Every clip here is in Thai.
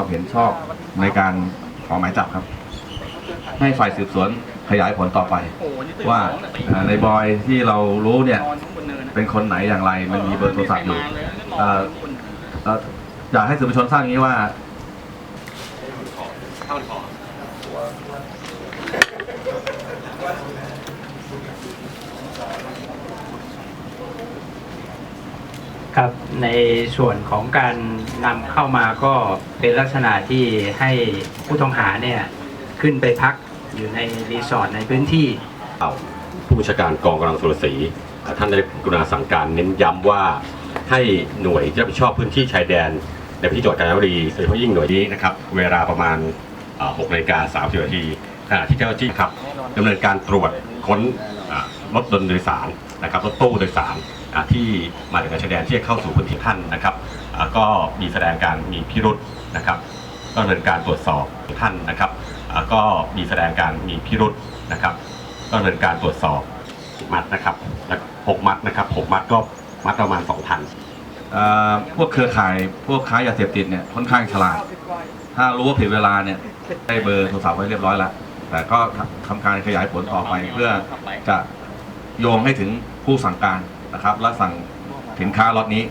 ความเห็นชอบในการขอหมายจับครับ ให้ฝ่ายสืบสวนขยายผลต่อไป ว่าในบอยที่เรารู้เนี่ยเป็นคนไหนอย่างไรมันมีเบอร์โทรศัพท์อยู่อยากให้สื่อมวลชนทราบอย่างนี้ว่า ครับในส่วนของการนำเข้ามาก็เป็นลักษณะที่ให้ผู้ต้องหาเนี่ยขึ้นไปพักอยู่ในรีสอร์ทในพื้นที่ ผู้บัญชาการกองกำลังสุรศรีท่านได้กรุณาสั่งการเน้นย้ำว่าให้หน่วยที่รับผิดชอบพื้นที่ชายแดน ในพื้นที่จังหวัดกาญจนบุรีโดยเฉพาะยิ่งหน่วยนี้นะครับ เวลาประมาณ6นาฬิกา30นาทีขณะที่เจ้าหน้าที่ครับดำเนินการตรวจค้นรถโดยสารนะครับรถตู้โดยสาร ที่มาจากชายแดนที่เข้าสู่พื้นที่ท่านนะครับก็มีแสดงการมีพิรุษนะครับ ก็ดำเนินการตรวจสอบท่านนะครับก็มีแสดงการมีพิรุษนะครับ ก็ดำเนินการตรวจสอบมัดนะครับหกมัดนะครับหกมัดก็มัดประมาณ2,000เอ่อพวกเครือข่ายพวกค้ายาเสพติดเนี่ยค่อนข้างฉลาด ถ้ารู้ว่าผิดเวลาเนี่ยได้เบอร์โทรศัพท์ไว้เรียบร้อยแล้วแต่ก็ทำการขยายผลต่อไปเพื่อจะโยงให้ถึงผู้สั่งการ นะครับและสั่งสินค้าล็อตนี้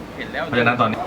เพราะฉะนั้นตอนนี้